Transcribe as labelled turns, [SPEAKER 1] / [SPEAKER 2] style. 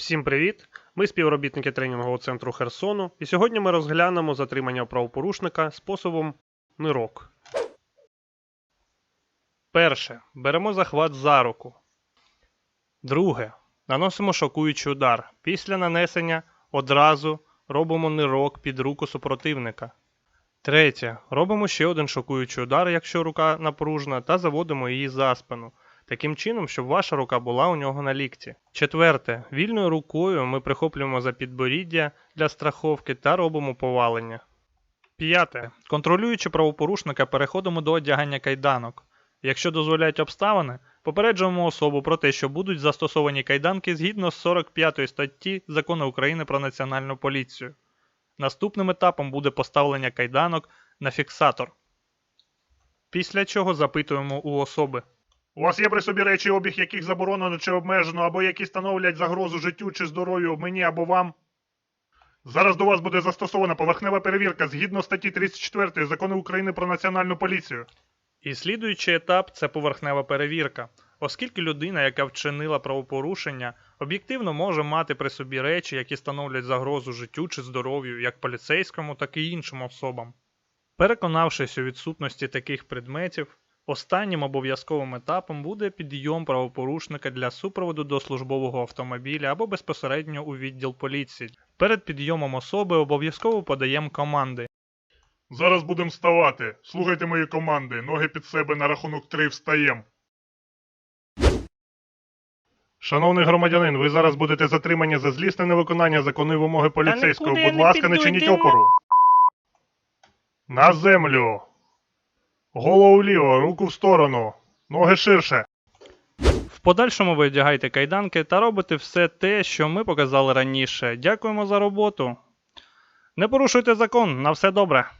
[SPEAKER 1] Всім привіт! Ми співробітники тренінгового центру Херсону, і сьогодні ми розглянемо затримання правопорушника способом нирок. Перше. Беремо захват за руку. Друге. Наносимо шокуючий удар. Після нанесення одразу робимо нирок під руку супротивника. Третє. Робимо ще один шокуючий удар, якщо рука напружена, та заводимо її за спину. Таким чином, щоб ваша рука була у нього на лікті. Четверте. Вільною рукою ми прихоплюємо за підборіддя для страховки та робимо повалення. П'яте. Контролюючи правопорушника, переходимо до одягання кайданок. Якщо дозволяють обставини, попереджуємо особу про те, що будуть застосовані кайданки згідно з 45 статті Закону України про національну поліцію. Наступним етапом буде поставлення кайданок на фіксатор. Після чого запитуємо у особи.
[SPEAKER 2] У вас є при собі речі, обіг яких заборонено чи обмежено, або які становлять загрозу життю чи здоров'ю мені або вам. Зараз до вас буде застосована поверхнева перевірка згідно статті 34 Закону України про національну поліцію.
[SPEAKER 1] І слідуючий етап це поверхнева перевірка, оскільки людина, яка вчинила правопорушення, об'єктивно може мати при собі речі, які становлять загрозу життю чи здоров'ю як поліцейському, так і іншим особам. Переконавшись у відсутності таких предметів, останнім обов'язковим етапом буде підйом правопорушника для супроводу до службового автомобіля або безпосередньо у відділ поліції. Перед підйомом особи обов'язково подаємо команди,
[SPEAKER 2] Зараз будемо вставати. Слухайте мої команди. Ноги під себе на рахунок три встаєм. Шановний громадянин, ви зараз будете затримані за злісне невиконання законної вимоги поліцейського. Будь ласка, не чиніть опору. На землю. Голову вліво, руку в сторону. Ноги ширше.
[SPEAKER 1] В подальшому ви одягаєте кайданки та робите все те, що ми показали раніше. Дякуємо за роботу. Не порушуйте закон, на все добре.